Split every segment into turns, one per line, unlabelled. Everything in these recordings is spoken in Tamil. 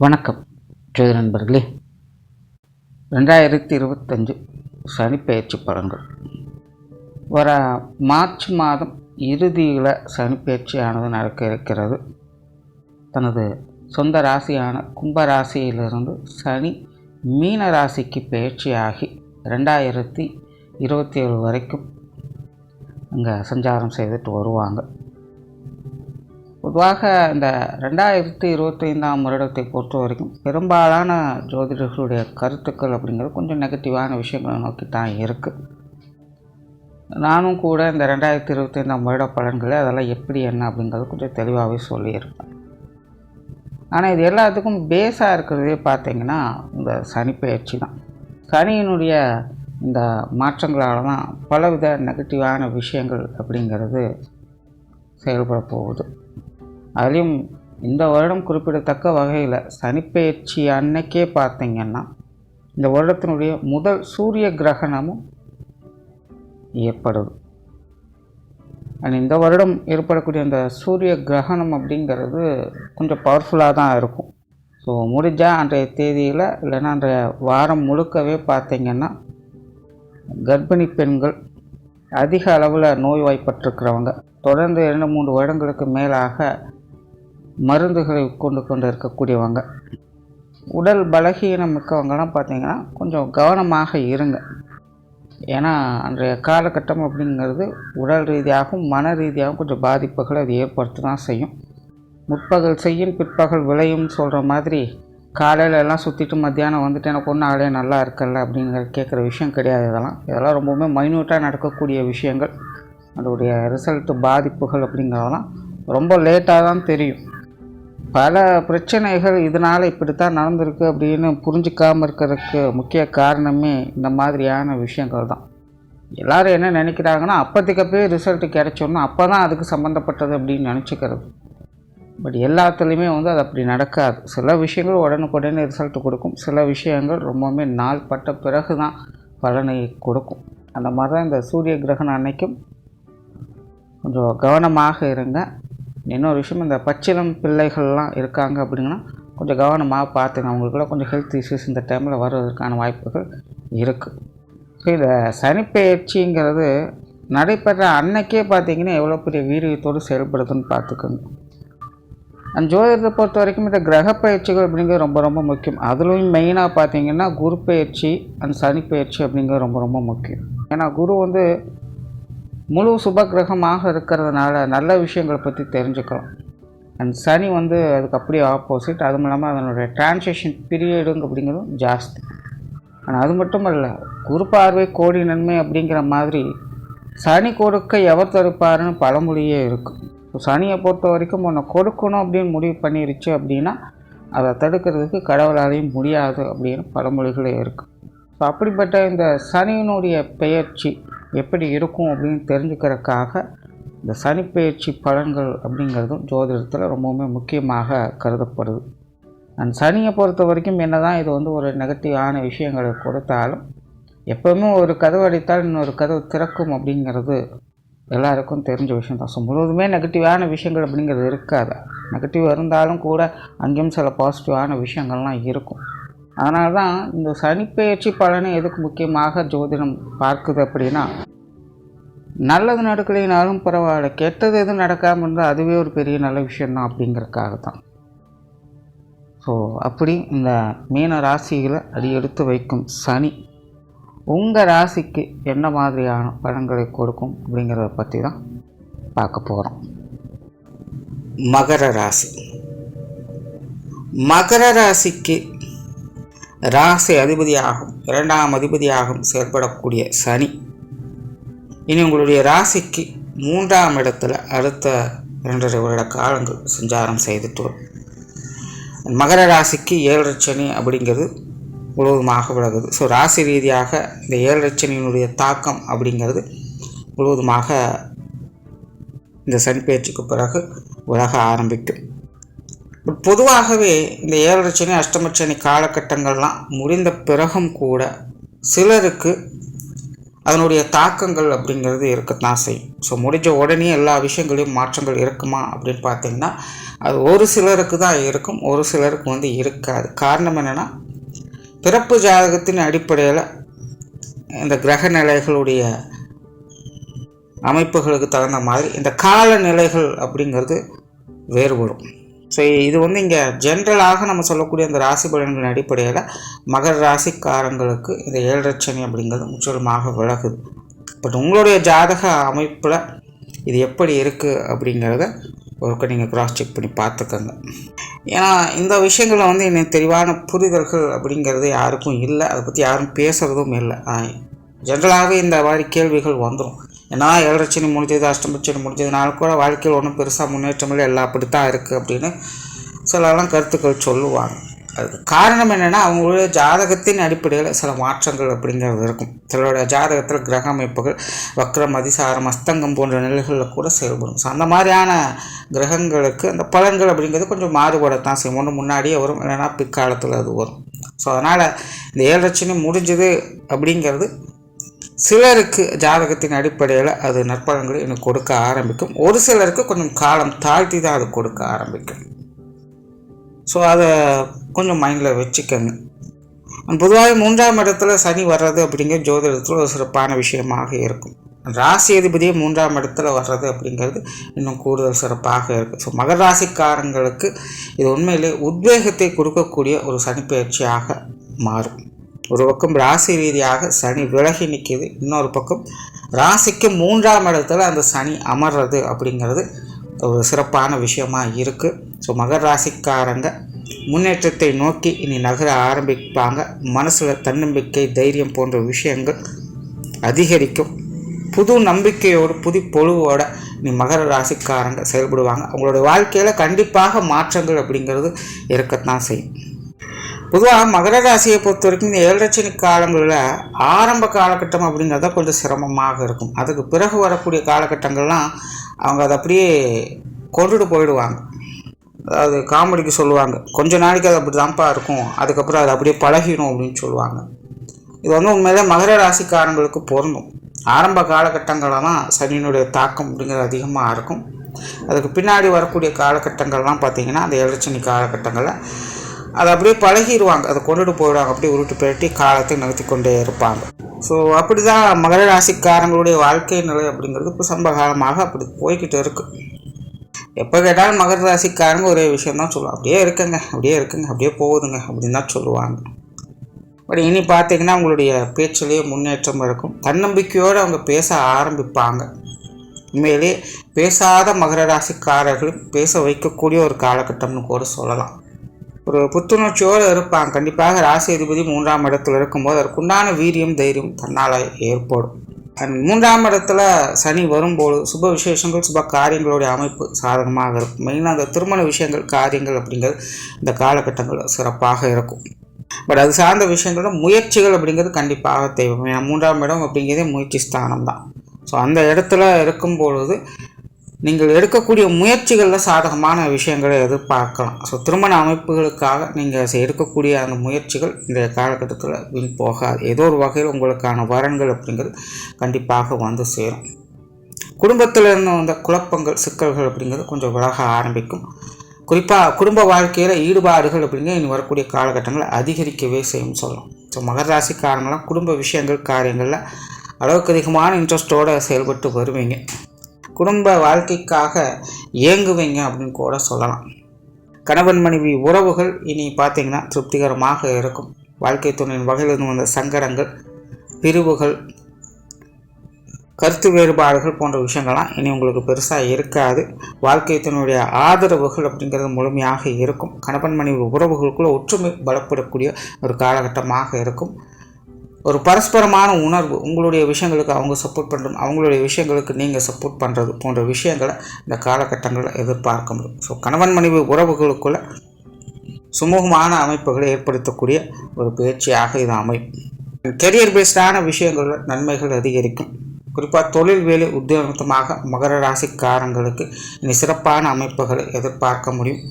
வணக்கம் ஜோதி நண்பர்களே. ரெண்டாயிரத்தி இருபத்தஞ்சு சனிப்பெயர்ச்சி பலன்கள். வர மார்ச் மாதம் இறுதியில் சனிப்பெயர்ச்சியானது நடக்க இருக்கிறது. தனது சொந்த ராசியான கும்ப ராசியிலிருந்து சனி மீன ராசிக்கு பயிற்சியாகி ரெண்டாயிரத்தி இருபத்தி ஏழு வரைக்கும் அங்கே சஞ்சாரம் செய்துட்டு வருவாங்க. பொதுவாக இந்த ரெண்டாயிரத்தி இருபத்தைந்தாம் வருடத்தை பொறுத்த வரைக்கும் பெரும்பாலான ஜோதிடர்களுடைய கருத்துக்கள் அப்படிங்கிறது கொஞ்சம் நெகட்டிவான விஷயங்களை நோக்கி தான் இருக்குது நானும் கூட இந்த ரெண்டாயிரத்தி இருபத்தைந்தாம் வருட பலன்களை அதெல்லாம் எப்படி என்ன அப்படிங்கிறது கொஞ்சம் தெளிவாகவே சொல்லியிருப்பேன் ஆனால் இது எல்லாத்துக்கும் பேஸாக இருக்கிறதே பார்த்தீங்கன்னா இந்த சனிப்பெயர்ச்சி தான். சனியினுடைய இந்த மாற்றங்களால் தான் பலவித நெகட்டிவான விஷயங்கள் அப்படிங்கிறது செயல்பட போகுது. அதுலேயும் இந்த வருடம் குறிப்பிடத்தக்க வகையில் சனிப்பெயர்ச்சி அன்னைக்கே பார்த்தீங்கன்னா இந்த வருடத்தினுடைய முதல் சூரிய கிரகணமும் ஏற்படுது. அண்ட் இந்த வருடம் ஏற்படக்கூடிய அந்த சூரிய கிரகணம் அப்படிங்கிறது கொஞ்சம் பவர்ஃபுல்லாக தான் இருக்கும். ஸோ முடிஞ்சால் அன்றைய தேதியில் இல்லைன்னா அன்றைய வாரம் முழுக்கவே பார்த்திங்கன்னா கர்ப்பிணி பெண்கள் அதிக அளவில் நோய்வாய்ப்பட்டிருக்கிறவங்க. தொடர்ந்து இரண்டு மூன்று வருடங்களுக்கு மேலாக மருந்துகளை கொண்டு கொண்டு இருக்கக்கூடியவங்க. உடல் பலகீனம் மிக்கவங்கலாம் பார்த்தீங்கன்னா கொஞ்சம் கவனமாக இருங்க. ஏன்னா அன்றைய காலகட்டம் அப்படிங்கிறது உடல் ரீதியாகவும் மன ரீதியாகவும் கொஞ்சம் பாதிப்புகளை அது ஏற்படுத்த தான் செய்யும். முற்பகல் செய்யும் பிற்பகல் விளையும் சொல்கிற மாதிரி காலையில எல்லாம் சுற்றிட்டு மத்தியானம் வந்துட்டு எனக்கு ஒன்றும் ஆளே நல்லா இருக்கல அப்படிங்கிற கேட்குற விஷயம் கிடையாது இதெல்லாம். இதெல்லாம் ரொம்பவுமே மைன்யூட்டாக நடக்கக்கூடிய விஷயங்கள். அதோடைய ரிசல்ட்டு பாதிப்புகள் அப்படிங்கிறதெல்லாம் ரொம்ப லேட்டாக தான் தெரியும். பல பிரச்சனைகள் இதனால் இப்படித்தான் நடந்திருக்கு அப்படின்னு புரிஞ்சிக்காமல் இருக்கிறதுக்கு முக்கிய காரணமே இந்த மாதிரியான விஷயங்கள் தான். எல்லோரும் என்ன நினைக்கிறாங்கன்னா அப்போதைக்கப்பே ரிசல்ட்டு கிடைச்சோன்னா அப்போ தான் அதுக்கு சம்மந்தப்பட்டது அப்படின்னு நினச்சிக்கிறது. பட் எல்லாத்துலேயுமே வந்து அது அப்படி நடக்காது. சில விஷயங்கள் உடனுக்குடனே ரிசல்ட் கொடுக்கும். சில விஷயங்கள் ரொம்பவுமே நாள் பட்ட பிறகு தான் பலனை கொடுக்கும். அந்த மாதிரி தான் இந்த சூரிய கிரகணம் அன்னைக்கும் கொஞ்சம் கவனமாக இருங்க. இன்னொரு விஷயம் இந்த பச்சிலம் பிள்ளைகள்லாம் இருக்காங்க அப்படிங்கன்னா கொஞ்சம் கவனமாக பார்த்துங்க அவங்களுக்குலாம் கொஞ்சம் ஹெல்த் இஷ்யூஸ் இந்த டைமில் வர்றதுக்கான வாய்ப்புகள் இருக்குது ஸோ இந்த சனிப்பெயர்ச்சிங்கிறது நடைபெற அன்னைக்கே பார்த்தீங்கன்னா எவ்வளோ பெரிய வீரியத்தோடு செயல்படுதுன்னு பார்த்துக்கோங்க. அந்த ஜோதிடத்தை பொறுத்த வரைக்கும் இந்த கிரக பயிற்சிகள் அப்படிங்கிறது ரொம்ப ரொம்ப முக்கியம். அதுலேயும் மெயினாக பார்த்தீங்கன்னா குரு பயிற்சி அண்ட் சனி பயிற்சி அப்படிங்கிறது ரொம்ப ரொம்ப முக்கியம். ஏன்னா குரு வந்து முழு சுபக்கிரகமாக இருக்கிறதுனால நல்ல விஷயங்களை பற்றி தெரிஞ்சுக்கலாம் அண்ட் சனி வந்து அதுக்கு அப்படியே ஆப்போசிட் அதுவும் இல்லாமல் அதனுடைய டிரான்சேஷன் பீரியடுங்க அப்படிங்கிறதும் ஜாஸ்தி. ஆனால் அது மட்டும் இல்லை குரு பார்வை கோடி நன்மை அப்படிங்கிற மாதிரி சனி கொடுக்க எவர் தடுப்பாருன்னு பழமொழியே இருக்கும் ஸோ சனியை பொறுத்த வரைக்கும் உன்னை கொடுக்கணும் அப்படின்னு முடிவு பண்ணிருச்சு அப்படின்னா அதை தடுக்கிறதுக்கு கடவுளாலையும் முடியாது அப்படின்னு பழமொழிகளே இருக்குது ஸோ அப்படிப்பட்ட இந்த சனியினுடைய பெயர்ச்சி எப்படி இருக்கும் அப்படின்னு தெரிஞ்சுக்கிறதுக்காக இந்த சனிப்பெயர்ச்சி பலன்கள் அப்படிங்கிறதும் ஜோதிடத்தில் ரொம்பவுமே முக்கியமாக கருதப்படுது. அண்ட் சனியை பொறுத்த வரைக்கும் என்ன தான் இது வந்து ஒரு நெகட்டிவான விஷயங்களை கொடுத்தாலும் எப்போவுமே ஒரு கதவு அடித்தால் இன்னொரு கதவு திறக்கும் அப்படிங்கிறது எல்லாருக்கும் தெரிஞ்ச விஷயம் தான். ஸோ முழுவதுமே நெகட்டிவான விஷயங்கள் அப்படிங்கிறது இருக்காது. நெகட்டிவ் இருந்தாலும் கூட அங்கேயும் சில பாசிட்டிவான விஷயங்கள்லாம் இருக்கும். அதனால தான் இந்த சனிப்பெயர்ச்சி பலனை எதுக்கு முக்கியமாக ஜோதிடம் பார்க்குது அப்படின்னா நல்லது நடக்கலைனாலும் பரவாயில்ல கெட்டது எதுவும் நடக்காமல் இருந்தால் அதுவே ஒரு பெரிய நல்ல விஷயந்தான் அப்படிங்கிறதுக்காக தான் ஸோ அப்படி இந்த மீன ராசிகளை அடி எடுத்து வைக்கும் சனி உங்கள் ராசிக்கு என்ன மாதிரியான பலன்களை கொடுக்கும் அப்படிங்கிறத பற்றி தான் பார்க்க போகிறோம் மகர ராசி. மகர ராசிக்கு ராசி அதிபதியாகும் இரண்டாம் அதிபதியாகவும் செயல்படக்கூடிய சனி. இனி உங்களுடைய ராசிக்கு மூன்றாம் இடத்துல அடுத்த இரண்டரை வருட காலங்கள் சஞ்சாரம் செய்துட்டு வரும் மகர ராசிக்கு ஏழரை சனி அப்படிங்கிறது முழுவதுமாக விலகுது ஸோ ராசி ரீதியாக இந்த ஏழரை சனியினுடைய தாக்கம் அப்படிங்கிறது முழுவதுமாக இந்த சனி பயிற்சிக்கு பிறகு விலக ஆரம்பிக்கும். பட் பொதுவாகவே இந்த ஏழரை சனி அஷ்டம சனி காலகட்டங்கள்லாம் முடிந்த பிறகும் கூட சிலருக்கு அதனுடைய தாக்கங்கள் அப்படிங்கிறது இருக்கத்தான் செய்யும். ஸோ முடிஞ்ச உடனே எல்லா விஷயங்களையும் மாற்றங்கள் இருக்குமா அப்படின்னு பார்த்தீங்கன்னா அது ஒரு சிலருக்கு தான் இருக்கும் ஒரு சிலருக்கு வந்து இருக்காது. காரணம் என்னென்னா பிறப்பு ஜாதகத்தின் அடிப்படையில் இந்த கிரக நிலைகளுடைய அமைப்புகளுக்கு தகுந்த மாதிரி இந்த கால நிலைகள் அப்படிங்கிறது வேறுபடும். ஸோ இது வந்து இங்கே ஜென்ரலாக நம்ம சொல்லக்கூடிய அந்த ராசி பலன்களின் அடிப்படையில் மகர ராசிக்காரங்களுக்கு இந்த ஏழரட்சணி அப்படிங்கிறது முற்றிலுமாக விலகுது பட் உங்களுடைய ஜாதக அமைப்பில் இது எப்படி இருக்குது அப்படிங்கிறத ஒருக்க நீங்கள் கிராஸ் செக் பண்ணி பார்த்துக்கோங்க. ஏன்னா இந்த விஷயங்களில் வந்து எனக்கு தெளிவான புரிதல்கள் அப்படிங்கிறது யாருக்கும் இல்லை. அதை பற்றி யாரும் பேசுகிறதும் இல்லை. ஜென்ரலாகவே இந்த மாதிரி கேள்விகள் வந்துடும் ஏன்னா ஏழரட்சணி முடிஞ்சது அஷ்டமச்சனி முடிஞ்சதுனால கூட வாழ்க்கையில் ஒன்றும் பெருசாக முன்னேற்றம் இல்லை எல்லாம் அப்படித்தான் இருக்குது அப்படின்னு சிலலாம் கருத்துக்கள் சொல்லுவாங்க. அதுக்கு காரணம் என்னென்னா அவங்களுடைய ஜாதகத்தின் அடிப்படையில் சில மாற்றங்கள் அப்படிங்கிறது இருக்கும். சிலருடைய ஜாதகத்தில் கிரக அமைப்புகள் வக்ரம் அதிசாரம் அஸ்தங்கம் போன்ற நிலைகளில் கூட செயல்படும். ஸோ அந்த மாதிரியான கிரகங்களுக்கு அந்த பலன்கள் அப்படிங்கிறது கொஞ்சம் மாறுபடத்தான் செய்யும். ஒன்று முன்னாடியே வரும் இல்லைன்னா பிற்காலத்தில் அது வரும். ஸோ அதனால் இந்த ஏழரட்சணி முடிஞ்சது அப்படிங்கிறது சிலருக்கு ஜாதகத்தின் அடிப்படையில் அது நற்பலன்களை எனக்கு கொடுக்க ஆரம்பிக்கும். ஒரு சிலருக்கு கொஞ்சம் காலம் தாழ்த்தி தான் அது கொடுக்க ஆரம்பிக்கும். ஸோ அதை கொஞ்சம் மைண்டில் வச்சுக்கோங்க. பொதுவாக மூன்றாம் இடத்துல சனி வர்றது அப்படிங்கிற ஜோதிடத்தில் ஒரு சிறப்பான விஷயமாக இருக்கும். ராசி அதிபதியே மூன்றாம் இடத்துல வர்றது அப்படிங்கிறது இன்னும் கூடுதல் சிறப்பாக இருக்குது ஸோ மகர ராசிக்காரங்களுக்கு இது உண்மையிலே உத்வேகத்தை கொடுக்கக்கூடிய ஒரு சனிப்பயிற்சியாக மாறும். ஒரு பக்கம் ராசி ரீதியாக சனி விலகி நிற்கிது இன்னொரு பக்கம் ராசிக்கு மூன்றாம் இடத்துல அந்த சனி அமர்றது அப்படிங்கிறது ஒரு சிறப்பான விஷயமாக இருக்குது ஸோ மகர் ராசிக்காரங்க முன்னேற்றத்தை நோக்கி இனி நகர ஆரம்பிப்பாங்க. மனசில் தன்னம்பிக்கை தைரியம் போன்ற விஷயங்கள் அதிகரிக்கும். புது நம்பிக்கையோடு புது பொழுவோட நீ மகர ராசிக்காரங்க செயல்படுவாங்க. அவங்களோட வாழ்க்கையில் கண்டிப்பாக மாற்றங்கள் அப்படிங்கிறது இருக்கத்தான் செய்யும். பொதுவாக மகர ராசியை பொறுத்த வரைக்கும் இந்த ஏழரட்சணி காலங்களில் ஆரம்ப காலகட்டம் அப்படிங்கிறத கொஞ்சம் சிரமமாக இருக்கும். அதுக்கு பிறகு வரக்கூடிய காலகட்டங்கள்லாம் அவங்க அதை அப்படியே கொண்டுட்டு போயிடுவாங்க. அதாவது காமெடிக்கு சொல்லுவாங்க. கொஞ்ச நாளைக்கு அது அப்படி தான்ப்பா இருக்கும். அதுக்கப்புறம் அது அப்படியே பழகிடும் அப்படின்னு சொல்லுவாங்க. இது வந்து உண்மையிலே மகர ராசிக்காரங்களுக்கு பொருந்தும். ஆரம்ப காலகட்டங்களில் தான் சனியினுடைய தாக்கம் அப்படிங்கிறது அதிகமாக இருக்கும். அதுக்கு பின்னாடி வரக்கூடிய காலகட்டங்கள்லாம் பார்த்திங்கன்னா அந்த ஏழரட்சணி காலகட்டங்களில் அதை அப்படியே பழகிடுவாங்க அதை கொண்டுட்டு போயிடுவாங்க. அப்படியே உருட்டு பிரட்டி காலத்தை நடத்தி கொண்டே இருப்பாங்க. ஸோ அப்படி தான் மகர ராசிக்காரங்களுடைய வாழ்க்கை நிலை அப்படிங்கிறது இப்போ சம்ப காலமாக அப்படி போய்கிட்டு இருக்குது எப்போ கேட்டாலும் மகர ராசிக்காரங்க ஒரே விஷயந்தான் சொல்லுவோம் சொல்லுவாங்க. அப்படியே இருக்குங்க. அப்படியே இருக்குங்க. அப்படியே போகுதுங்க. அப்படின்னு தான் சொல்லுவாங்க. பட் இனி பார்த்தீங்கன்னா அவங்களுடைய பேச்சிலேயே முன்னேற்றம் இருக்கும். தன்னம்பிக்கையோடு அவங்க பேச ஆரம்பிப்பாங்க. உண்மையிலே பேசாத மகர ராசிக்காரர்களும் பேச வைக்கக்கூடிய ஒரு காலகட்டம்னு கூட சொல்லலாம். ஒரு புத்துணர்ச்சியோடு இருப்பாங்க கண்டிப்பாக ராசி அதிபதி மூன்றாம் இடத்துல இருக்கும்போது அதற்குண்டான வீரியம் தைரியம் தன்னால் ஏற்படும். அண்ட் மூன்றாம் இடத்துல சனி வரும்போது சுப விசேஷங்கள் சுப காரியங்களுடைய அமைப்பு சாதகமாக இருக்கும். மெயினாக அந்த திருமண விஷயங்கள் காரியங்கள் அப்படிங்கிறது இந்த காலகட்டங்கள் சிறப்பாக இருக்கும். பட் அது சார்ந்த விஷயங்களோட முயற்சிகள் அப்படிங்கிறது கண்டிப்பாக தேவை. மூன்றாம் இடம் அப்படிங்கிறதே முயற்சி ஸ்தானம் தான். ஸோ அந்த இடத்துல இருக்கும் பொழுது நீங்கள் எடுக்கக்கூடிய முயற்சிகளில் சாதகமான விஷயங்களை எதிர்பார்க்கலாம். ஸோ திருமண அமைப்புகளுக்காக நீங்கள் எடுக்கக்கூடிய அந்த முயற்சிகள் இந்த காலகட்டத்தில் வீண் போகாது. ஏதோ ஒரு வகையில் உங்களுக்கான வரன்கள் அப்படிங்கிறது கண்டிப்பாக வந்து சேரும். குடும்பத்தில் இருந்து வந்த குழப்பங்கள் சிக்கல்கள் அப்படிங்கிறது கொஞ்சம் விலக ஆரம்பிக்கும். குறிப்பாக குடும்ப வாழ்க்கையில் ஈடுபாடுகள் அப்படிங்கிற இனி வரக்கூடிய காலகட்டங்கள் அதிகரிக்கவே செய்யும் சொல்லலாம். ஸோ மகர ராசிக்காரங்களாம் குடும்ப விஷயங்கள் காரியங்களில் அளவுக்கு அதிகமான இன்ட்ரெஸ்ட்டோடு செயல்பட்டு வருவீங்க. குடும்ப வாழ்க்கைக்காக இயங்குவீங்க அப்படின்னு கூட சொல்லலாம். கணவன் மனைவி உறவுகள் இனி பார்த்தீங்கன்னா திருப்திகரமாக இருக்கும். வாழ்க்கை துணையின் வகையிலிருந்து வந்த சங்கடங்கள் பிரிவுகள் கருத்து வேறுபாடுகள் போன்ற விஷயங்கள்லாம் இனி உங்களுக்கு பெருசாக இருக்காது. வாழ்க்கையத்தினுடைய ஆதரவுகள் அப்படிங்கிறது முழுமையாக இருக்கும். கணவன் மனைவி உறவுகளுக்குள்ள ஒற்றுமை பலப்படக்கூடிய ஒரு காலகட்டமாக இருக்கும். ஒரு பரஸ்பரமான உணர்வு உங்களுடைய விஷயங்களுக்கு அவங்க சப்போர்ட் பண்ணுறது அவங்களுடைய விஷயங்களுக்கு நீங்கள் சப்போர்ட் பண்ணுறது போன்ற விஷயங்களை இந்த காலகட்டங்களில் எதிர்பார்க்க முடியும். ஸோ கணவன் மனைவி உறவுகளுக்குள்ள சுமூகமான அமைப்புகளை ஏற்படுத்தக்கூடிய ஒரு பயிற்சியாக இது அமையும். கெரியர் பேஸ்டான விஷயங்களில் நன்மைகள் அதிகரிக்கும். குறிப்பாக தொழில் வேலை உத்தியோகமாக மகர ராசிக்காரங்களுக்கு இனி சிறப்பான அமைப்புகளை எதிர்பார்க்க முடியும்.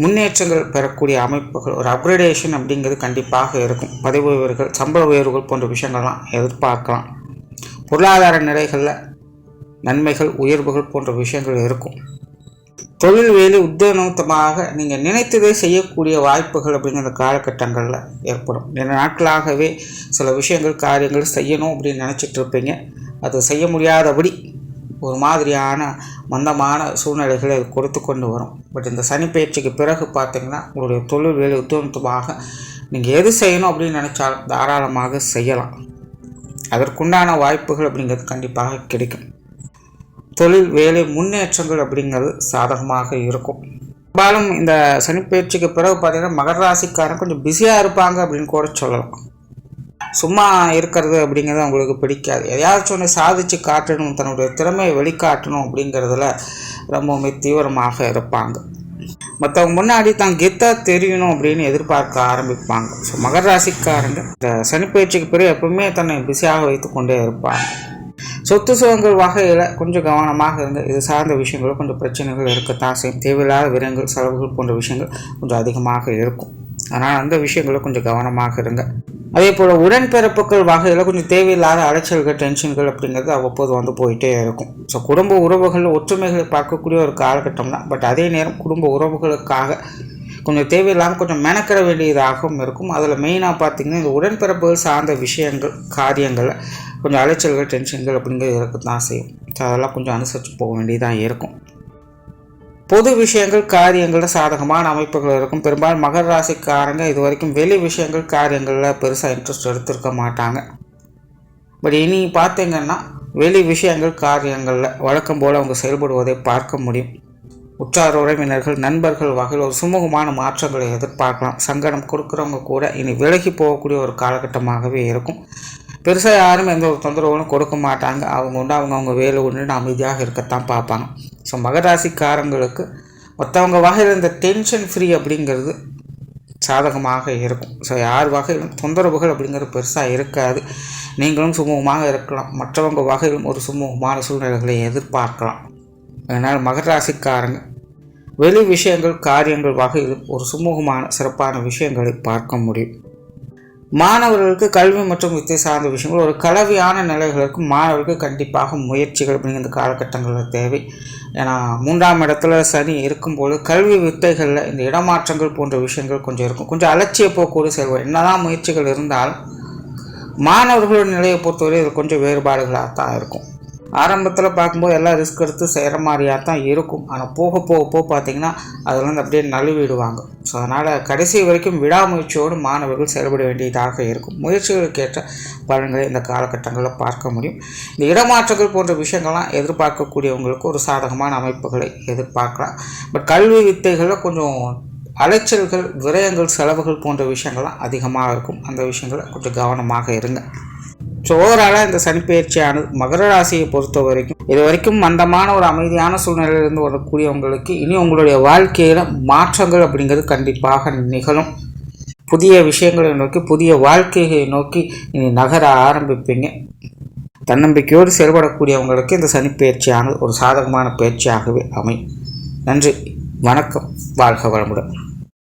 முன்னேற்றங்கள் பெறக்கூடிய அமைப்புகள் ஒரு அப்கிரேடேஷன் அப்படிங்கிறது கண்டிப்பாக இருக்கும். பதவி உயர்வுகள் சம்பள உயர்வுகள் போன்ற விஷயங்கள்லாம் எதிர்பார்க்கலாம். பொருளாதார நிலைகளில் நன்மைகள் உயர்வுகள் போன்ற விஷயங்கள் இருக்கும். தொழில் வேலை உத்தியோகமாக நீங்கள் நினைத்ததை செய்யக்கூடிய வாய்ப்புகள் அப்படிங்கிற காலகட்டங்களில் ஏற்படும். நிறைய நாட்களாகவே சில விஷயங்கள் காரியங்கள் செய்யணும் அப்படின்னு நினச்சிட்டு இருப்பீங்க. அது செய்ய முடியாதபடி ஒரு மாதிரியான மந்தமான சூழ்நிலைகளை கொடுத்து கொண்டு வரும். பட் இந்த சனி பயிற்சிக்கு பிறகு பார்த்திங்கன்னா உங்களுடைய தொழில் வேலை உத்தமத்துவமாக நீங்கள் எது செய்யணும் அப்படின்னு நினச்சாலும் தாராளமாக செய்யலாம். அதற்குண்டான வாய்ப்புகள் அப்படிங்கிறது கண்டிப்பாக கிடைக்கும். தொழில் வேலை முன்னேற்றங்கள் அப்படிங்கிறது சாதகமாக இருக்கும். பெரும்பாலும் இந்த சனிப்பயிற்சிக்கு பிறகு பார்த்தீங்கன்னா மகர ராசிக்காரன் கொஞ்சம் பிஸியாக இருப்பாங்க அப்படின்னு கூட சொல்லலாம். சும்மா இருக்கிறது அப்படிங்கிறது அவங்களுக்கு பிடிக்காது. எதையாச்சும் ஒன்று சாதித்து காட்டணும் தன்னுடைய திறமையை வெளிக்காட்டணும் அப்படிங்கிறதுல ரொம்பவுமே தீவிரமாக இருப்பாங்க. மற்றவங்க முன்னாடி தான் கெத்தாக தெரியணும் அப்படின்னு எதிர்பார்க்க ஆரம்பிப்பாங்க. ஸோ மகர ராசிக்காரங்க இந்த சனிப்பயிற்சிக்கு பிறகு எப்பவுமே தன்னை பிஸியாக வைத்து கொண்டே இருப்பாங்க. சொத்து சுகங்கள் வகையில் கொஞ்சம் கவனமாக இருந்து இது சார்ந்த விஷயங்களும் கொஞ்சம் பிரச்சனைகள் இருக்கத்தான் செய்யும். தேவையில்லாத விரயங்கள் செலவுகள் போன்ற விஷயங்கள் கொஞ்சம் அதிகமாக இருக்கும். அதனால் அந்த விஷயங்களும் கொஞ்சம் கவனமாக இருங்க. அதே போல் உடன்பிறப்புகள் வகையில் கொஞ்சம் தேவையில்லாத அலைச்சல்கள் டென்ஷன்கள் அப்படிங்கிறது அவ்வப்போது வந்து போயிட்டே இருக்கும். ஸோ குடும்ப உறவுகள் ஒற்றுமைகளை பார்க்கக்கூடிய ஒரு காலகட்டம் தான் பட் அதே நேரம் குடும்ப உறவுகளுக்காக கொஞ்சம் தேவையில்லாமல் கொஞ்சம் மெனக்கிட வேண்டியதாகவும் இருக்கும். அதில் மெயினாக பார்த்திங்கன்னா இந்த உடன்பிறப்புகள் சார்ந்த விஷயங்கள் காரியங்கள் கொஞ்சம் அலைச்சல்கள் டென்ஷன்கள் அப்படிங்கிறது இருக்க தான் செய்யும். ஸோ அதெல்லாம் கொஞ்சம் அனுசரித்து போக வேண்டியதாக இருக்கும். பொது விஷயங்கள் காரியங்களில் சாதகமான அமைப்புகள் இருக்கும். பெரும்பாலும் மகர ராசிக்காரங்க இது வரைக்கும் வெளி விஷயங்கள் காரியங்களில் பெருசாக இன்ட்ரெஸ்ட் எடுத்திருக்க மாட்டாங்க. பட் இனி பார்த்தீங்கன்னா வெளி விஷயங்கள் காரியங்களில் வழக்கம் போல் அவங்க செயல்படுவதை பார்க்க முடியும். உற்றார் உறவினர்கள் நண்பர்கள் வகையில் ஒரு சுமூகமான மாற்றங்களை எதிர்பார்க்கலாம். சங்கடம் கொடுக்குறவங்க கூட இனி விலகி போகக்கூடிய ஒரு காலகட்டமாகவே இருக்கும். பெருசாக யாரும் எந்த ஒரு தொந்தரவுகளும் கொடுக்க மாட்டாங்க. அவங்க உண்டு அவங்க அவங்க வேலை உண்டு அமைதியாக இருக்கத்தான் பார்ப்பாங்க. ஸோ மகராசிக்காரங்களுக்கு மற்றவங்க வகையில் இந்த டென்ஷன் ஃப்ரீ அப்படிங்கிறது சாதகமாக இருக்கும். ஸோ யார் வகையிலும் தொந்தரவுகள் அப்படிங்கிறது பெருசாக இருக்காது. நீங்களும் சுமூகமாக இருக்கலாம். மற்றவங்க வகையிலும் ஒரு சுமூகமான சூழ்நிலைகளை எதிர்பார்க்கலாம். அதனால் மகராசிக்காரங்க வெளி விஷயங்கள் காரியங்கள் வகையிலும் ஒரு சுமூகமான சிறப்பான விஷயங்களை பார்க்க முடியும். மாணவர்களுக்கு கல்வி மற்றும் வித்தை சார்ந்த விஷயங்கள் ஒரு கலவையான நிலைகளுக்கு மாணவர்களுக்கு கண்டிப்பாக முயற்சிகள் அப்படிங்கிற காலகட்டங்களில் தேவை. ஏன்னா மூன்றாம் இடத்துல சனி இருக்கும்போது கல்வி வித்தைகளில் இந்த இடமாற்றங்கள் போன்ற விஷயங்கள் கொஞ்சம் இருக்கும். கொஞ்சம் அலட்சிய போக்கோடு செல்வோம் என்னதான் முயற்சிகள் இருந்தாலும் மாணவர்களோட நிலையை பொறுத்தவரை இது கொஞ்சம் வேறுபாடுகளாக தான் இருக்கும். ஆரம்பத்தில் பார்க்கும்போது எல்லாம் ரிஸ்க் எடுத்து செய்கிற மாதிரியாக தான் இருக்கும். ஆனால் போக போக போக பார்த்திங்கன்னா அதில் வந்து அப்படியே நழுவிடுவாங்க. ஸோ அதனால் கடைசி வரைக்கும் விடாமுயற்சியோடு மாணவர்கள் செயல்பட வேண்டியதாக இருக்கும். முயற்சிகளுக்கேற்ற பலன்களை இந்த காலகட்டங்களில் பார்க்க முடியும். இந்த இடமாற்றங்கள் போன்ற விஷயங்கள்லாம் எதிர்பார்க்கக்கூடியவங்களுக்கு ஒரு சாதகமான அமைப்புகளை எதிர்பார்க்கலாம். பட் கல்வி வித்தைகளில் கொஞ்சம் அலைச்சல்கள் விரயங்கள் செலவுகள் போன்ற விஷயங்கள்லாம் அதிகமாக இருக்கும். அந்த விஷயங்களை கொஞ்சம் கவனமாக இருங்க. ஸோ ஓவராலாக இந்த சனிப்பெயர்ச்சியானது மகர ராசியை பொறுத்த வரைக்கும் இது வரைக்கும் மந்தமான ஒரு அமைதியான சூழ்நிலையிலிருந்து வரக்கூடியவங்களுக்கு இனி உங்களுடைய வாழ்க்கையில் மாற்றங்கள் அப்படிங்கிறது கண்டிப்பாக நிகழும். புதிய விஷயங்களை நோக்கி புதிய வாழ்க்கையை நோக்கி இனி நகர ஆரம்பிப்பீங்க. தன்னம்பிக்கையோடு செயல்படக்கூடியவங்களுக்கு இந்த சனிப்பெயர்ச்சியானது ஒரு சாதகமான பயிற்சியாகவே அமையும். நன்றி வணக்கம் வாழ்க வளமுடன்.